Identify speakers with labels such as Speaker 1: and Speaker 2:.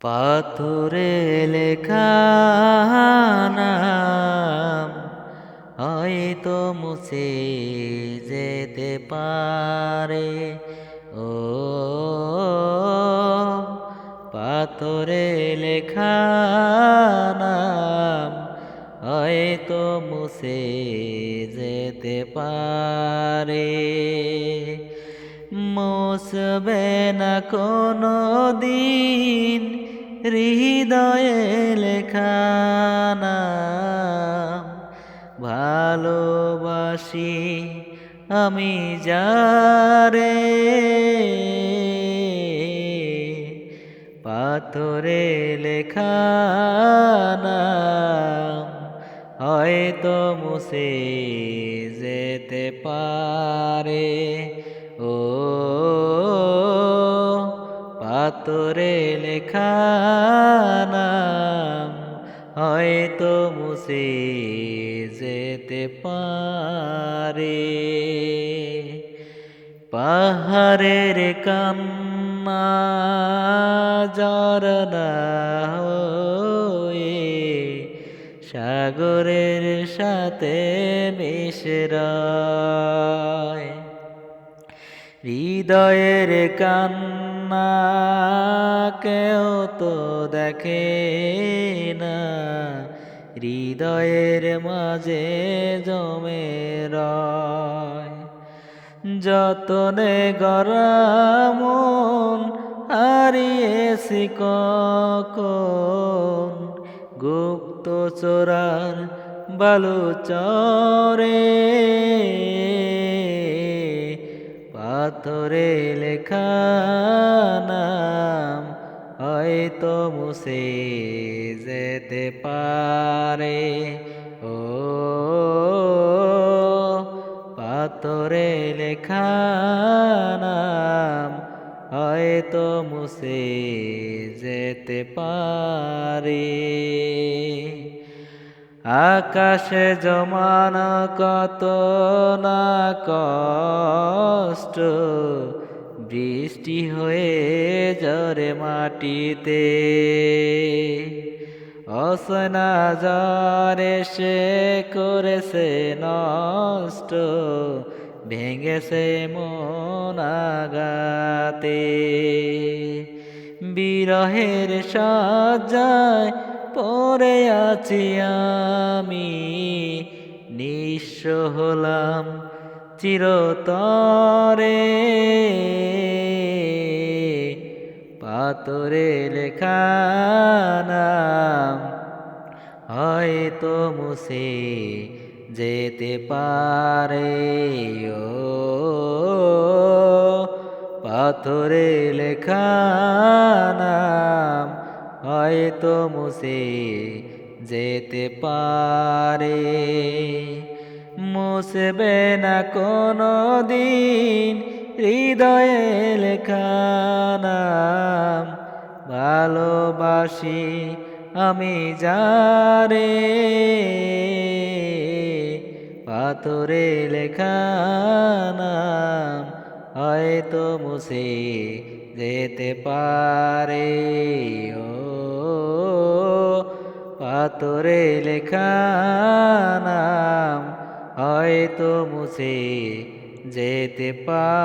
Speaker 1: পাথরে লেখা নাম, হয়তো মুছে যেতে পারে। ও, পাথরে লেখা নাম, হয়তো মুছে যেতে পারে। মুসবে না কোনো দিন লেখা নাম ভালোবাসি আমি যারে পাথরে লেখা নাম হয়তো মুছে যেতে পারে। পাথরে লেখা নাম হয়তো মুছে যেতে পারে। পাহাড়ের কান্না হয়ে সাগরের সাথে মিশরায়। হৃদয়ের কান্না কেউ তো দেখে না। হৃদয়ের মাঝে জমে রয়। যতনে গরামন হারিয়েছি কখন গুপ্ত চোরার বালু চরে পাথরে লেখা নাম হয়তো মুছে যেতে পারে। ও পাথরে লেখা নাম হয়তো মুছে যেতে পারে। আকাশে জমান কত না কষ্ট, বৃষ্টি হয়ে জরে মাটিতে। অসনা জরে সে করেছে নষ্ট, ভেঙেছে মনাগাতে বিরহের সাজায় পরে আছি আমি, নিঃস্ব হলাম চিরতরে পাতরে লেখা নাম হয়তো মুছে যেতে পারে, ও পাথরে লেখা নাম হয়তো মুছে যেতে পারে। মুসবে না কোনো দিন হৃদয়ে লেখা নাম, ভালোবাসি আমি যারে। পাথরে লেখা নাম হয়তো মুছে যেতে পারে। ও, পাথরে লেখা নাম হয়তো মুছে যেতে পারে।